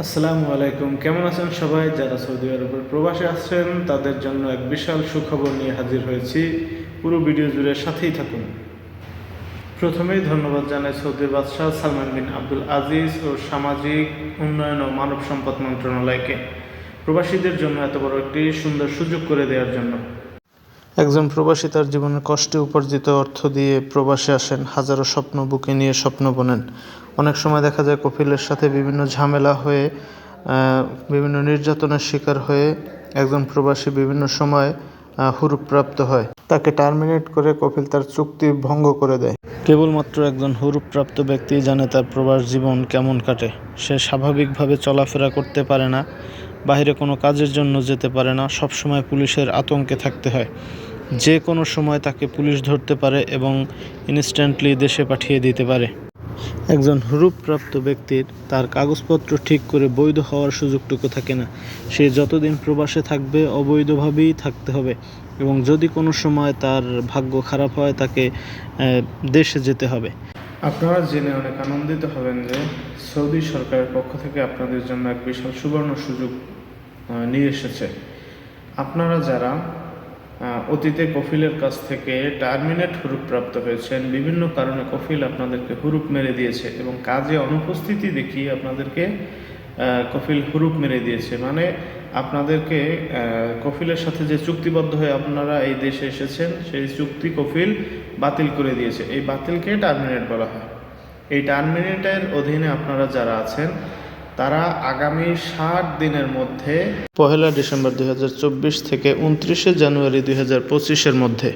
আসসালামু আলাইকুম। কেমন আছেন সবাই? যারা সৌদি আরবের প্রবাসে আছেন, তাদের জন্য এক বিশাল সুখবর নিয়ে হাজির হয়েছি। পুরো ভিডিও জুড়ে সাথেই থাকুন। প্রথমেই ধন্যবাদ জানাই সৌদির বাদশাহ সালমান বিন আব্দুল আজিজ ও সামাজিক উন্নয়ন ও মানব সম্পদ মন্ত্রণালয়কে। প্রবাসীদের জন্য এত বড় একটি সুন্দর সুযোগ করে দেওয়ার জন্য। একজন প্রবাসী তার জীবনের কষ্টে উপার্জিত অর্থ দিয়ে প্রবাসে আসেন, হাজারো স্বপ্ন বুকে নিয়ে স্বপ্ন বোনেন। অনেক সময় দেখা যায় কপিলের সাথে বিভিন্ন ঝামেলা হয়ে বিভিন্ন নির্যাতনের শিকার হয়ে একজন প্রবাসী বিভিন্ন সময় হুরুপ্রাপ্ত হয়। তাকে টার্মিনেট করে কপিল তার চুক্তি ভঙ্গ করে দেয়। কেবলমাত্র একজন হুরুপ্রাপ্ত ব্যক্তি জানে তার প্রবাস জীবন কেমন কাটে। সে স্বাভাবিকভাবে চলাফেরা করতে পারে না বাইরে কোনো কাজের জন্য যেতে পারে না, সবসময় পুলিশের আতঙ্কে থাকতে হয়। যে কোনো সময় তাকে পুলিশ ধরতে পারে এবং ইনস্ট্যান্টলি দেশে পাঠিয়ে দিতে পারে। একজন হুরুপ্রাপ্ত ব্যক্তির তার কাগজপত্র ঠিক করে বৈধ হওয়ার সুযোগটুকু থাকে না। সে যতদিন প্রবাসে থাকবে, অবৈধভাবেই থাকতে হবে এবং যদি কোনো সময় তার ভাগ্য খারাপ হয়, তাকে দেশে যেতে হবে। আপনারা জেনে অনেক আনন্দিত হবেন যে সৌদি সরকারের পক্ষ থেকে আপনাদের জন্য এক বিশাল সুবর্ণ সুযোগ নিয়ে এসেছে। আপনারা যারা অতীতে কফিলের কাছ থেকে টার্মিনেট হুরুপ প্রাপ্ত হয়েছেন। বিভিন্ন কারণে কফিল আপনাদেরকে হুরুপ মেরে দিয়েছে এবং কাজে অনুপস্থিতি দেখিয়ে আপনাদেরকে কফিল হুরুপ মেরে দিয়েছে। মানে আপনাদেরকে কফিলের সাথে যে চুক্তিবদ্ধ হয়ে আপনারা এই দেশে এসেছেন, সেই চুক্তি কফিল বাতিল করে দিয়েছে। এই বাতিলকে টার্মিনেট বলা হয়। এই টার্মিনেটের অধীনে আপনারা যারা আছেন তারা আগামী ষাট দিনের মধ্যে পহেলা ডিসেম্বর দুই হাজার চব্বিশ থেকে উনত্রিশে জানুয়ারি দুই পঁচিশের মধ্যে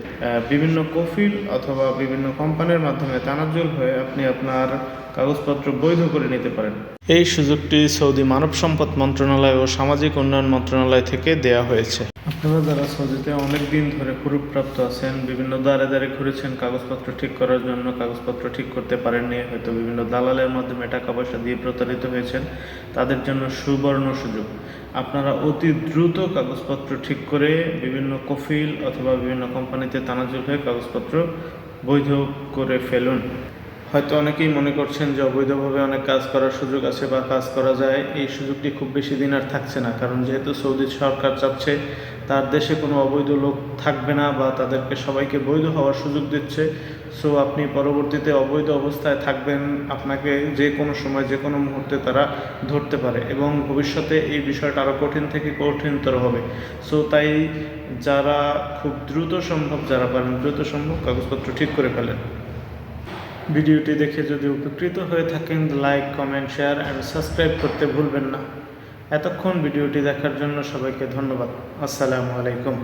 বিভিন্ন কফিল অথবা বিভিন্ন কোম্পানির মাধ্যমে তানাজুল হয়ে আপনি আপনার কাগজপত্র বৈধ করে নিতে পারেন। এই সুযোগটি সৌদি মানব সম্পদ মন্ত্রণালয় ও সামাজিক উন্নয়ন মন্ত্রণালয় থেকে দেয়া হয়েছে। আপনারা যারা সৌদিতে অনেক দিন ধরে হুরুপ্রাপ্ত আছেন, বিভিন্ন দ্বারে দ্বারে ঘুরেছেন, কাগজপত্র ঠিক করার জন্য কাগজপত্র ঠিক করতে পারেননি, হয়তো বিভিন্ন দালালের মাধ্যমে টাকা পয়সা দিয়ে প্রতারিত হয়েছেন, তাদের জন্য সুবর্ণ সুযোগ। আপনারা অতি দ্রুত কাগজপত্র ঠিক করে বিভিন্ন কফিল অথবা বিভিন্ন কোম্পানিতে তানাজুল হয়ে কাগজপত্র বৈধ করে ফেলুন। হয়তো অনেকেই মনে করছেন যে অবৈধভাবে অনেক কাজ করার সুযোগ আছে বা কাজ করা যায়, এই সুযোগটি খুব বেশি দিন আর থাকছে না। কারণ যেহেতু সৌদি সরকার চাচ্ছে, তার দেশে কোনো অবৈধ লোক থাকবে না বা তাদেরকে সবাইকে বৈধ হওয়ার সুযোগ দিচ্ছে। সো আপনি পরবর্তীতে অবৈধ অবস্থায় থাকবেন, আপনাকে যে কোনো সময়, যে কোনো মুহূর্তে তারা ধরতে পারে এবং ভবিষ্যতে এই বিষয়টা আরও কঠিন থেকে কঠিনতর হবে। সো তাই যারা খুব দ্রুত সম্ভব, যারা পারেন, দ্রুত সম্ভব কাগজপত্র ঠিক করে ফেলেন। ভিডিওটি দেখে যদি উপকৃত হয়ে থাকেন, like, comment, share and subscribe করতে ভুলবেন না। এতক্ষণ ভিডিওটি দেখার জন্য সবাইকে ধন্যবাদ। আসসালামু আলাইকুম।